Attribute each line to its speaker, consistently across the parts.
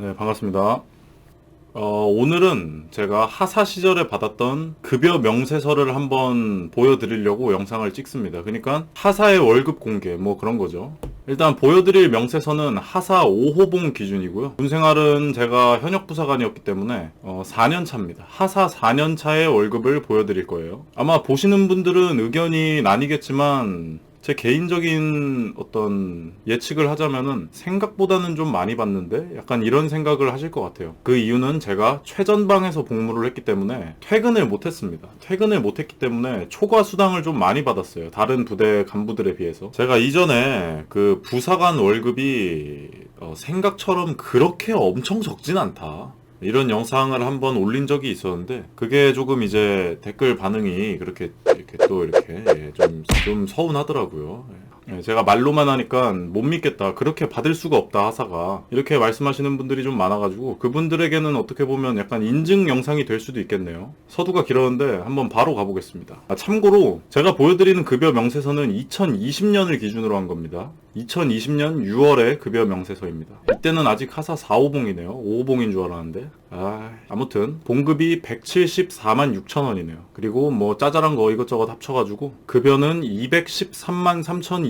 Speaker 1: 네, 반갑습니다. 어, 오늘은 제가 하사 시절에 받았던 급여 명세서를 한번 보여드리려고 영상을 찍습니다. 그러니까 하사의 월급 공개, 뭐 그런 거죠. 일단 보여드릴 명세서는 하사 5호봉 기준이고요. 군생활은 제가 현역 부사관이었기 때문에 어, 4년 차입니다. 하사 4년 차의 월급을 보여드릴 거예요. 아마 보시는 분들은 의견이 나뉘겠지만 제 개인적인 어떤 예측을 하자면은 생각보다는 좀 많이 받는데 약간 이런 생각을 하실 것 같아요. 그 이유는 제가 최전방에서 복무를 했기 때문에 퇴근을 못했습니다. 퇴근을 못했기 때문에 초과 수당을 좀 많이 받았어요. 다른 부대 간부들에 비해서. 제가 이전에 그 부사관 월급이 어, 생각처럼 그렇게 엄청 적진 않다. 이런 영상을 한번 올린 적이 있었는데 그게 조금 이제 댓글 반응이 그렇게 이렇게 또 이렇게 예, 좀, 좀 서운하더라고요. 예. 예, 제가 말로만 하니까 못 믿겠다. 그렇게 받을 수가 없다, 하사가. 이렇게 말씀하시는 분들이 좀 많아가지고, 그분들에게는 어떻게 보면 약간 인증 영상이 될 수도 있겠네요. 서두가 길었는데, 한번 바로 가보겠습니다. 아, 참고로, 제가 보여드리는 급여 명세서는 2020년을 기준으로 한 겁니다. 2020년 6월에 급여 명세서입니다. 이때는 아직 하사 4호봉이네요. 5호봉인 줄 알았는데. 아, 아무튼 봉급이 174만 6천 원이네요. 그리고 뭐 짜잘한 거 이것저것 합쳐가지고 급여는 213만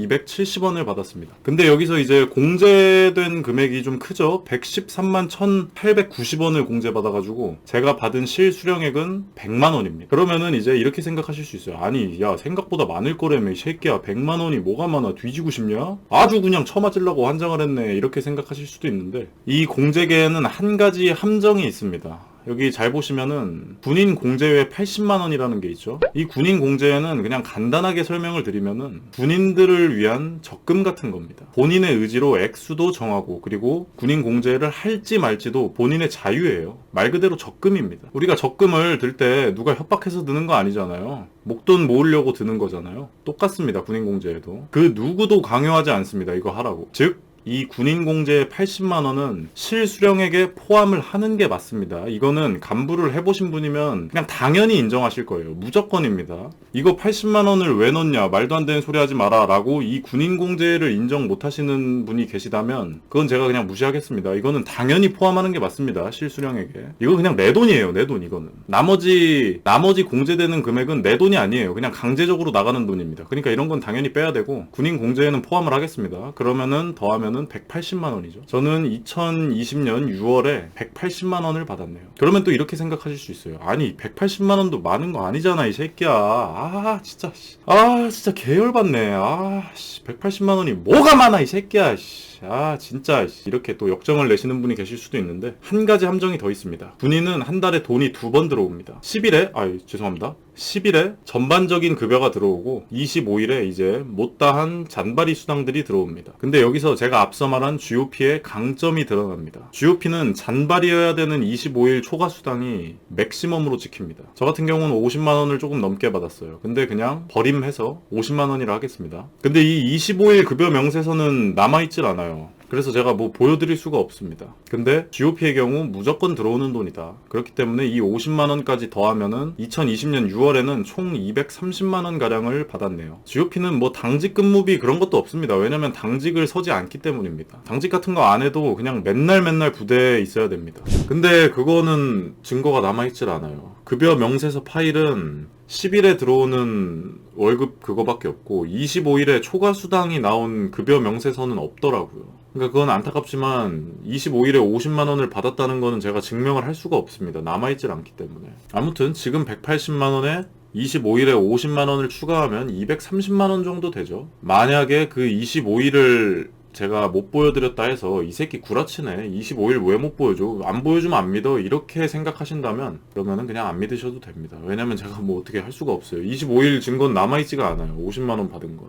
Speaker 1: 3,270원을 받았습니다. 근데 여기서 이제 공제된 금액이 좀 크죠? 113만 1,890원을 공제받아가지고 제가 받은 실수령액은 100만 원입니다. 그러면은 이제 이렇게 생각하실 수 있어요. 아니, 야 생각보다 많을 거라며 이 새끼야 100만 원이 뭐가 많아 뒤지고 싶냐? 아주 그냥 처맞으려고 환장을 했네 이렇게 생각하실 수도 있는데 이 공제계에는 한 가지 함정이 있습니다. 여기 잘 보시면은 군인 공제회 80만 원이라는 게 있죠. 이 군인 공제회는 그냥 간단하게 설명을 드리면은 군인들을 위한 적금 같은 겁니다. 본인의 의지로 액수도 정하고 그리고 군인 공제를 할지 말지도 본인의 자유예요. 말 그대로 적금입니다. 우리가 적금을 들 때 누가 협박해서 드는 거 아니잖아요. 목돈 모으려고 드는 거잖아요. 똑같습니다. 군인 공제에도. 그 누구도 강요하지 않습니다. 이거 하라고. 즉 이 군인 공제의 80만 원은 실수령액에 포함을 하는 게 맞습니다. 이거는 간부를 해보신 분이면 그냥 당연히 인정하실 거예요. 무조건입니다. 이거 80만 원을 왜 넣냐 말도 안 되는 소리 하지 마라라고 이 군인 공제를 인정 못 하시는 분이 계시다면 그건 제가 그냥 무시하겠습니다. 이거는 당연히 포함하는 게 맞습니다. 실수령액에. 이거 그냥 내 돈이에요. 내 돈 이거는. 나머지 나머지 공제되는 금액은 내 돈이 아니에요. 그냥 강제적으로 나가는 돈입니다. 그러니까 이런 건 당연히 빼야 되고 군인 공제에는 포함을 하겠습니다. 그러면은 더하면은 180만 원이죠. 저는 2020년 6월에 180만 원을 받았네요. 그러면 또 이렇게 생각하실 수 있어요. 아니 180만 원도 많은 거 아니잖아 이 새끼야. 아 진짜 씨. 아 진짜 계열받네. 아 씨. 180만 원이 뭐가 많아 이 새끼야. 씨. 아 진짜 씨. 이렇게 또 역정을 내시는 분이 계실 수도 있는데 한 가지 함정이 더 있습니다. 군인은 한 달에 돈이 두 번 들어옵니다. 10일에 아 죄송합니다. 10일에 전반적인 급여가 들어오고 25일에 이제 못다한 잔바리 수당들이 들어옵니다. 근데 여기서 제가 앞서 말한 GOP의 강점이 드러납니다. GOP는 잔바리여야 되는 25일 초과 수당이 맥시멈으로 찍힙니다. 저 같은 경우는 50만 원을 조금 넘게 받았어요. 근데 그냥 버림해서 50만 원이라 하겠습니다. 근데 이 25일 급여 명세서는 남아있질 않아요. 그래서 제가 뭐 보여드릴 수가 없습니다. 근데 GOP의 경우 무조건 들어오는 돈이다. 그렇기 때문에 이 50만 원까지 더하면은 2020년 6월에는 총 230만 원 가량을 받았네요. GOP는 뭐 당직 근무비 그런 것도 없습니다. 왜냐면 당직을 서지 않기 때문입니다. 당직 같은 거 안 해도 그냥 맨날 맨날 부대에 있어야 됩니다. 근데 그거는 증거가 남아 있질 않아요. 급여 명세서 파일은 10일에 들어오는 월급 그거밖에 없고 25일에 초과 수당이 나온 급여 명세서는 없더라고요. 그러니까 그건 안타깝지만 25일에 50만 원을 받았다는 거는 제가 증명을 할 수가 없습니다. 남아있질 않기 때문에. 아무튼 지금 180만 원에 25일에 50만 원을 추가하면 230만 원 정도 되죠. 만약에 그 25일을 제가 못 보여드렸다 해서 이 새끼 구라치네. 25일 왜 못 보여줘? 안 보여주면 안 믿어. 이렇게 생각하신다면 그러면은 그냥 안 믿으셔도 됩니다. 왜냐면 제가 뭐 어떻게 할 수가 없어요. 25일 증거는 남아있지가 않아요. 50만 원 받은 건.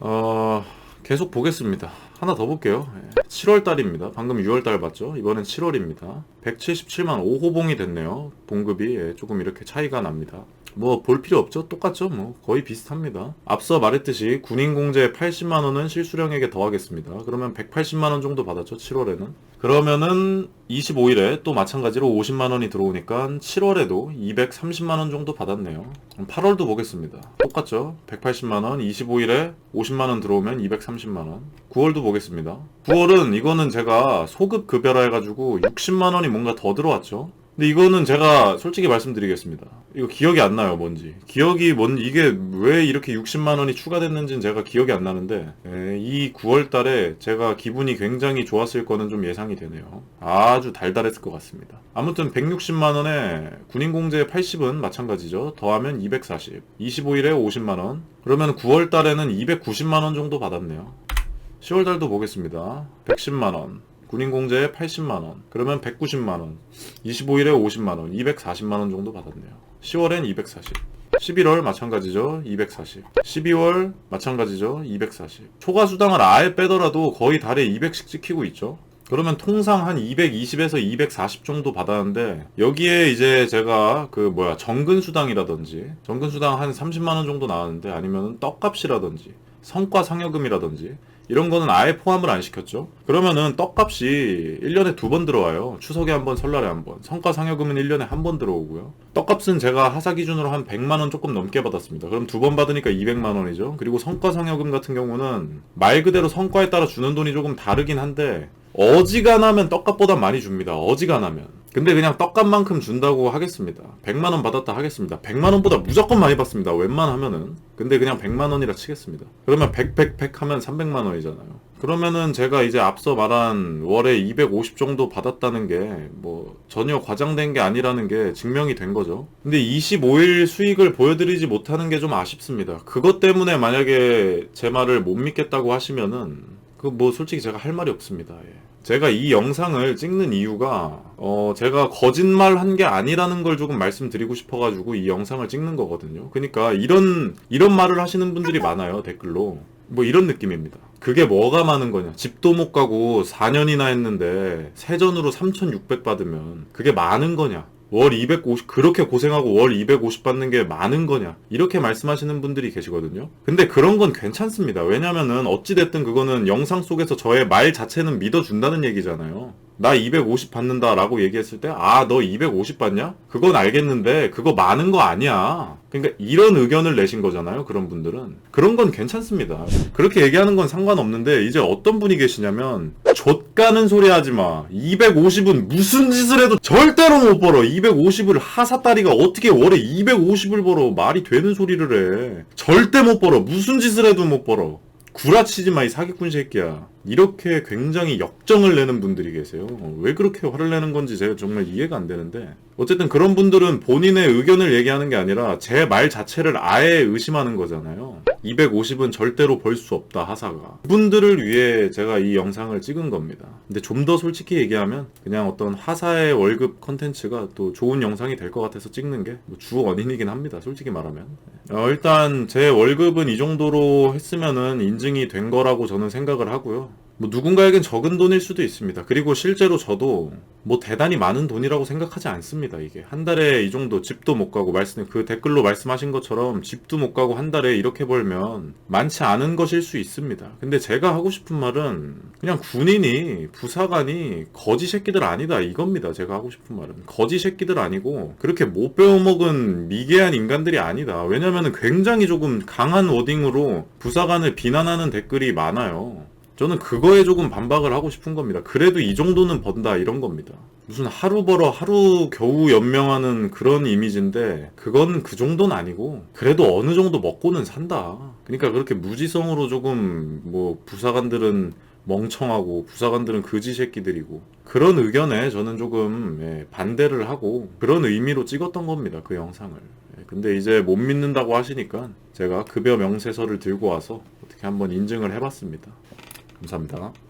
Speaker 1: 어... 계속 보겠습니다. 하나 더 볼게요. 7월 달입니다. 방금 6월 달 봤죠? 이번엔 7월입니다. 177만 5호봉이 됐네요. 봉급이 예, 조금 이렇게 차이가 납니다. 뭐 볼 필요 없죠. 똑같죠. 뭐 거의 비슷합니다. 앞서 말했듯이 군인 공제 80만 원은 실수령에게 더하겠습니다. 그러면 180만 원 정도 받았죠. 7월에는. 그러면은 25일에 또 마찬가지로 50만 원이 들어오니까 7월에도 230만 원 정도 받았네요. 그럼 8월도 보겠습니다. 똑같죠? 180만 원, 25일에 50만 원 들어오면 230만 원. 9월도 보겠습니다. 9월은 이거는 제가 소급 급여라 해가지고 60만 원이 뭔가 더 들어왔죠. 근데 이거는 제가 솔직히 말씀드리겠습니다. 이거 기억이 안 나요, 뭔지. 기억이 뭔, 이게 왜 이렇게 60만 원이 추가됐는지는 제가 기억이 안 나는데, 에, 이 9월 달에 제가 기분이 굉장히 좋았을 거는 좀 예상이 되네요. 아주 달달했을 것 같습니다. 아무튼 160만 원에 군인 공제 80은 마찬가지죠. 더하면 240. 25일에 50만 원. 그러면 9월 달에는 290만 원 정도 받았네요. 10월 달도 보겠습니다. 110만 원. 군인 공제에 80만 원. 그러면 190만 원. 25일에 50만 원. 240만 원 정도 받았네요. 10월엔 240. 11월 마찬가지죠. 240. 12월 마찬가지죠. 240. 초과 수당을 아예 빼더라도 거의 달에 200씩 찍히고 있죠. 그러면 통상 한 220에서 240 정도 받았는데 여기에 이제 제가 그 뭐야 정근 수당이라든지 정근 수당 한 30만 원 정도 나왔는데 아니면 떡값이라든지 성과 상여금이라든지 이런 거는 아예 포함을 안 시켰죠. 그러면은 떡값이 1년에 두 번 들어와요. 추석에 한 번, 설날에 한 번. 성과 상여금은 1년에 한 번 들어오고요. 떡값은 제가 하사 기준으로 한 100만 원 조금 넘게 받았습니다. 그럼 두 번 받으니까 200만 원이죠. 그리고 성과 상여금 같은 경우는 말 그대로 성과에 따라 주는 돈이 조금 다르긴 한데 어지간하면 떡값보다 많이 줍니다. 어지간하면. 근데 그냥 떡값만큼 준다고 하겠습니다. 100만 원 받았다 하겠습니다. 100만 원보다 무조건 많이 받습니다. 웬만하면은. 근데 그냥 100만 원이라 치겠습니다. 그러면 100, 100, 100 하면 300만 원이잖아요. 그러면은 제가 이제 앞서 말한 월에 250 정도 받았다는 게 뭐 전혀 과장된 게 아니라는 게 증명이 된 거죠. 근데 25일 수익을 보여드리지 못하는 게 좀 아쉽습니다. 그것 때문에 만약에 제 말을 못 믿겠다고 하시면은 그 뭐 솔직히 제가 할 말이 없습니다. 예. 제가 이 영상을 찍는 이유가 어 제가 거짓말 한 게 아니라는 걸 조금 말씀드리고 싶어가지고 이 영상을 찍는 거거든요. 그러니까 이런 이런 말을 하시는 분들이 많아요 댓글로 뭐 이런 느낌입니다. 그게 뭐가 많은 거냐? 집도 못 가고 4년이나 했는데 세전으로 3,600 받으면 그게 많은 거냐? 월 250, 그렇게 고생하고 월 250 받는 게 많은 거냐? 이렇게 말씀하시는 분들이 계시거든요. 근데 그런 건 괜찮습니다. 왜냐면은 어찌됐든 그거는 영상 속에서 저의 말 자체는 믿어준다는 얘기잖아요. 나 250 받는다 라고 얘기했을 때, 아, 너 250 받냐? 그건 알겠는데, 그거 많은 거 아니야. 그러니까 이런 의견을 내신 거잖아요. 그런 분들은. 그런 건 괜찮습니다. 그렇게 얘기하는 건 상관없는데, 이제 어떤 분이 계시냐면, 좆가는 소리 하지 마. 250은 무슨 짓을 해도 절대로 못 벌어. 250을 하사다리가 어떻게 월에 250을 벌어. 말이 되는 소리를 해. 절대 못 벌어. 무슨 짓을 해도 못 벌어. 구라치지 마, 이 사기꾼 새끼야. 이렇게 굉장히 역정을 내는 분들이 계세요. 어, 왜 그렇게 화를 내는 건지 제가 정말 이해가 안 되는데. 어쨌든 그런 분들은 본인의 의견을 얘기하는 게 아니라 제 말 자체를 아예 의심하는 거잖아요. 250은 절대로 벌 수 없다, 하사가. 그분들을 위해 제가 이 영상을 찍은 겁니다. 근데 좀 더 솔직히 얘기하면 그냥 어떤 하사의 월급 컨텐츠가 또 좋은 영상이 될 것 같아서 찍는 게뭐주 원인이긴 합니다. 솔직히 말하면. 어, 일단 제 월급은 이 정도로 했으면은 인증이 된 거라고 저는 생각을 하고요. 뭐 누군가에겐 적은 돈일 수도 있습니다. 그리고 실제로 저도 뭐 대단히 많은 돈이라고 생각하지 않습니다. 이게 한 달에 이 정도 집도 못 가고 말씀 그 댓글로 말씀하신 것처럼 집도 못 가고 한 달에 이렇게 벌면 많지 않은 것일 수 있습니다. 근데 제가 하고 싶은 말은 그냥 군인이 부사관이 거지 새끼들 아니다 이겁니다. 제가 하고 싶은 말은 거지 새끼들 아니고 그렇게 못 배워먹은 미개한 인간들이 아니다. 왜냐면은 굉장히 조금 강한 워딩으로 부사관을 비난하는 댓글이 많아요. 저는 그거에 조금 반박을 하고 싶은 겁니다. 그래도 이 정도는 번다 이런 겁니다. 무슨 하루 벌어 하루 겨우 연명하는 그런 이미지인데 그건 그 정도는 아니고 그래도 어느 정도 먹고는 산다. 그러니까 그렇게 무지성으로 조금 뭐 부사관들은 멍청하고 부사관들은 거지 새끼들이고 그런 의견에 저는 조금 예, 반대를 하고 그런 의미로 찍었던 겁니다. 그 영상을. 예, 근데 이제 못 믿는다고 하시니까 제가 급여 명세서를 들고 와서 어떻게 한번 인증을 해봤습니다. 감사합니다.